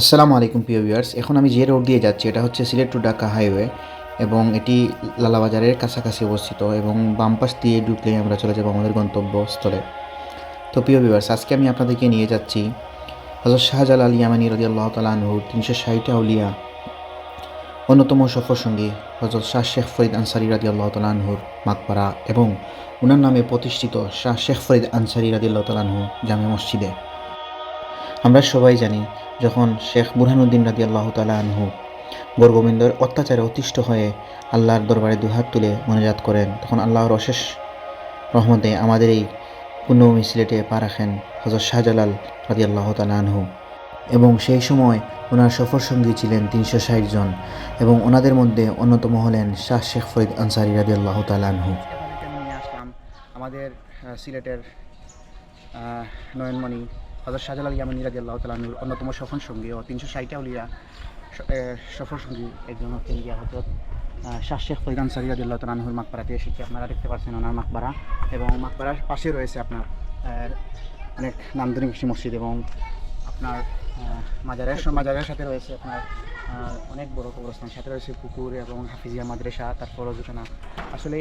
আসসালামু আলাইকুম, প্রিয় ভিউয়ার্স। এখন আমি যে রোড দিয়ে যাচ্ছি, এটা হচ্ছে সিলেট টু ঢাকা হাইওয়ে এবং এটি লালাবাজারের কাছাকাছি অবস্থিত এবং বাম পাশ দিয়ে ঢুকলে আমরা চলে যাব আমাদের গন্তব্যস্থলে। তো, প্রিয় ভিউয়ার্স, আজকে আমি আপনাদেরকে নিয়ে যাচ্ছি হজরত শাহজালাল ইয়ামানি রাজি আল্লাহ তালা আনহুর তিনশো ষাটটা আউলিয়া, অন্যতম সফর সঙ্গী শাহ শেখ ফরিদ আনসারি রাজি আল্লাহ তালা আনহুর মাকপাড়া এবং ওনার নামে প্রতিষ্ঠিত শাহ শেখ ফরিদ আনসারি রাজি আল্লাহ তালা আনহু জামে মসজিদে। আমরা সবাই জানি যখন শেখ বুরহানুদ্দিন রাদি আল্লাহ তালা আনহু গোরগোবিন্দর অত্যাচারে অতিষ্ঠ হয়ে আল্লাহর দরবারে দুহাত তুলে মনোজাত করেন, তখন আল্লাহর অশেষ রহমতে আমাদের এই পুণ্যভূমি সিলেটে পা রাখেন হজরত শাহজালাল রাদি আল্লাহ আনহু। এবং সেই সময় ওনার সফর সঙ্গী ছিলেন তিনশো ষাট জন এবং ওনাদের মধ্যে অন্যতম হলেন শাহ শেখ ফরিদ আনসারি রাদি আল্লাহ আনহু। আমাদের সিলেটের নয়নমণি হজরত শাহজালাল ইয়ামানি রাজি আল্লাহ তালানুর অন্যতম সফর সঙ্গী ও তিনশো ষাটটা উলিয়া স- এ, সফর সঙ্গী একজন হচ্ছেন গিয়া হজরত শাহ শেখ ফরিদ আনসারি রাজি আল্লাহ তালানুর মাকবারাতে এসেছি। আপনারা দেখতে পাচ্ছেন ওনার মাকবারা এবং মাকবারার পাশে রয়েছে আপনার অনেক নামদানি মসজিদ এবং আপনার মাজারের মাজারের সাথে রয়েছে আপনার অনেক বড় কবরস্থান। সাথে রয়েছে পুকুর এবং হাফিজিয়া মাদ্রাসা তারপর অজুখানা আসলে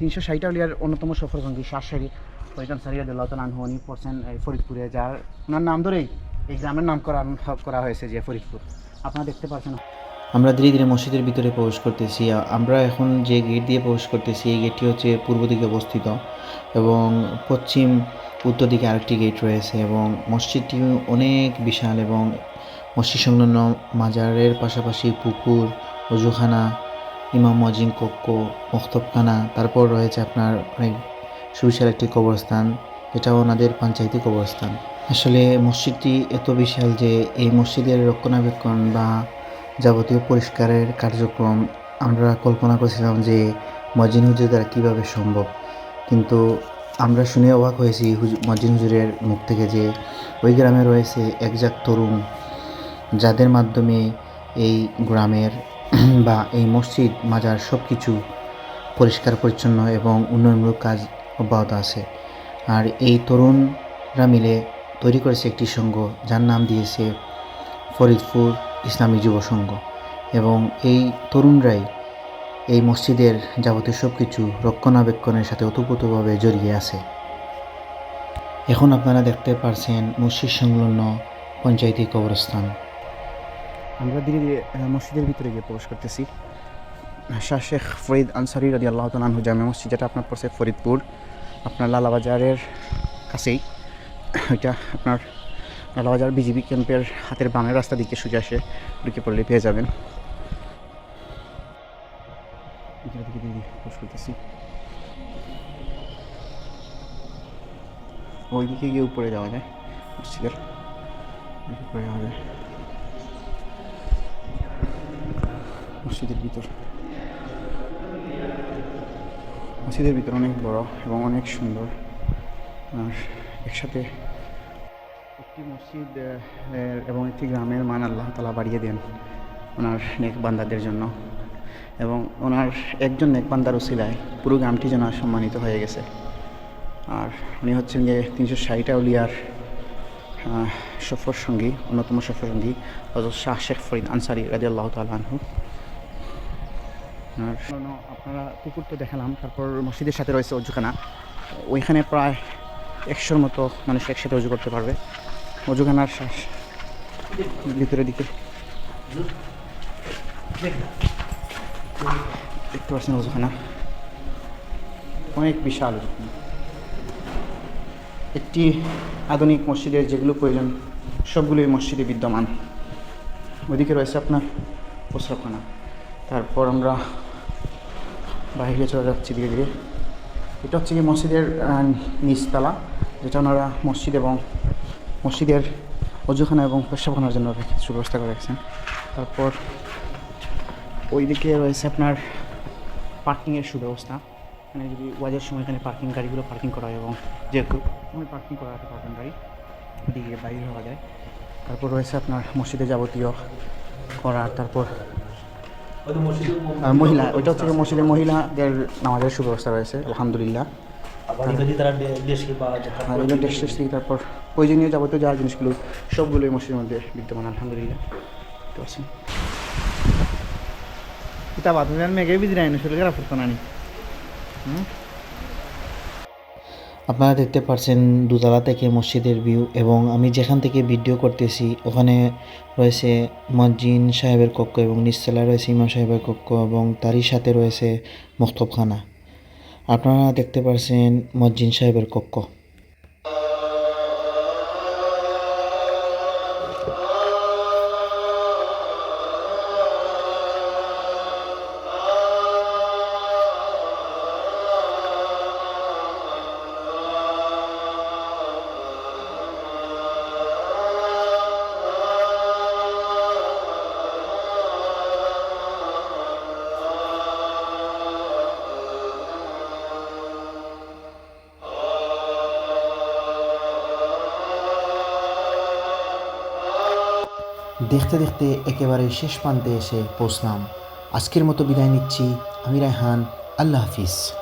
তিনশো ষাট আউলিয়ার অন্যতম সফরসঙ্গী শাহ শরীফ ফরিদান সারিয়াদুল্লাহ তালান উনি পড়ছেন ফরিদপুরে যার ওনার নাম ধরেই এই গ্রামের নামকরণ করা হয়েছে যে ফরিদপুর। আপনারা দেখতে পাচ্ছেন। আমরা ধীরে ধীরে মসজিদের ভিতরে প্রবেশ করতেছি। আমরা এখন যে গেট দিয়ে প্রবেশ করতেছি, এই গেটটি হচ্ছে পূর্ব দিকে অবস্থিত এবং পশ্চিম উত্তর দিকে আরেকটি গেট রয়েছে এবং মসজিদটি অনেক বিশাল এবং মসজিদ সংলগ্ন মাজারের পাশাপাশি পুকুর, অজুখানা ইমাম মজিন কক্ষ মক্তবখানা তারপর রয়েছে আপনার অনেক সুবিশাল একটি কবরস্থান যেটা ওনাদের পঞ্চায়েতি কবরস্থান। আসলে মসজিদটি এত বিশাল যে এই মসজিদের রক্ষণাবেক্ষণ বা যাবতীয় পরিষ্কারের কার্যক্রম আমরা কল্পনা করছিলাম যে মজিন হুজুর দ্বারা কীভাবে সম্ভব। কিন্তু আমরা শুনে অবাক হয়েছি মজিন হুজুরের মুখ থেকে যে ওই গ্রামে রয়েছে একজাক তরুণ, যাদের মাধ্যমে এই গ্রামের বা এই মসজিদ, মাজার সব কিছু পরিষ্কার, পরিচ্ছন্ন এবং উন্নয়নমূলক কাজ অব্যাহত আছে। আর এই তরুণরা মিলে তৈরি করেছে একটি সংঘ, যার নাম দিয়েছে ফরিদপুর ইসলামী যুব সংঘ। এবং এই তরুণরাই এই মসজিদের যাবতীয় সব কিছু রক্ষণাবেক্ষণের সাথে ওতপ্রোতভাবে জড়িয়ে আছে। এখন আপনারা দেখতে পারছেন মসজিদ সংলগ্ন পঞ্চায়েতি কবরস্থান। আমরা ধীরে ধীরে মসজিদের ভিতরে গিয়ে প্রবেশ করতেছি। শাহ শেখ ফরিদ আনসারি রাজি আল্লাহ তালু জামে মসজিদ, যেটা আপনার পড়ছে ফরিদপুর, আপনার লালাবাজারের কাছেই। ওইটা আপনার লালাবাজার বিজিবি ক্যাম্পের হাতের বামের রাস্তা দিকে সোজা আসে ঢুকে পড়লে পেয়ে যাবেন। করতেছি। ওই দিকে গিয়ে উপরে যাওয়া যায়। মসজিদের উপরে যাওয়া যায়। মসজিদের ভিতর। মসজিদের ভিতর অনেক বড় এবং অনেক সুন্দর। আর একসাথে একটি মসজিদ এবং একটি গ্রামের মান আল্লাহ তালা বাড়িয়ে দেন ওনার নেক বান্দাদের জন্য। এবং ওনার একজন নেক বান্দার উসিলায় পুরো গ্রামটি যেন সম্মানিত হয়ে গেছে। আর উনি হচ্ছেন যে তিনশো ষাট আউলিয়ার আহ, সফর সঙ্গী অন্যতম সফর সঙ্গী শাহ শেখ ফরিদ আনসারি রাজি আল্লাহ তালহু আর আপনারা পুকুর তো দেখালাম, তারপর মসজিদের সাথে রয়েছে অজুখানা। ওইখানে প্রায় একশোর মতো মানুষ একসাথে অজু করতে পারবে। অজুখানার শ্বাস ভিতরের দিকে। দেখতে পাচ্ছেন অজুখানা। অনেক বিশাল একটি আধুনিক মসজিদের যেগুলো প্রয়োজন, সবগুলোই মসজিদে বিদ্যমান। ওইদিকে রয়েছে আপনার প্রস্রাবখানা তারপর আমরা বাইরে চলে যাচ্ছি ধীরে ধীরে। এটা হচ্ছে কি মসজিদের নিচতলা, যেটা ওনারা মসজিদ এবং মসজিদের অজুখানা এবং পেশাবখানার জন্য সুব্যবস্থা করে রেখেছেন। তারপর ওইদিকে রয়েছে আপনার পার্কিংয়ের সুব্যবস্থা। এখানে যদি ওয়াজের সময় এখানে পার্কিং গাড়িগুলো পার্কিং করা হয় এবং যেহেতু পার্কিং করা আছে পার্কিং গাড়ি ওদিকে বাইরে হওয়া যায়। তারপর রয়েছে আপনার মসজিদে যাবতীয় করা তারপর মহিলা ওইটা হচ্ছে মসজিদে মহিলাদের নামাজের সুব্যবস্থা রয়েছে আলহামদুলিল্লাহ। ডে- দেশে থেকে তারপর প্রয়োজনীয় যাবতীয় যা জিনিসগুলো সবগুলো এই মসজিদের মধ্যে বিদ্যমান আলহামদুলিল্লাহ। তো আছি এটা বাদ মেঘে বিজি রায় না শরীর নানি। হুম? আপনারা দেখতে পাচ্ছেন দুতলা থেকে মসজিদের ভিউ এবং আমি যেখান থেকে ভিডিও করতেছি, ওখানে রয়েছে মসজিদ সাহেবের কক্ষ এবং নিচতলায় রয়েছে ইমাম সাহেবের কক্ষ এবং তারই সাথে রয়েছে মক্তবখানা। আপনারা দেখতে পাচ্ছেন মসজিদ সাহেবের কক্ষ। দেখতে দেখতে একেবারে শেষ প্রান্তে এসে পৌঁছলাম। আজকের মতো বিদায় নিচ্ছি। আমি রায়হান। আল্লাহ হাফিজ।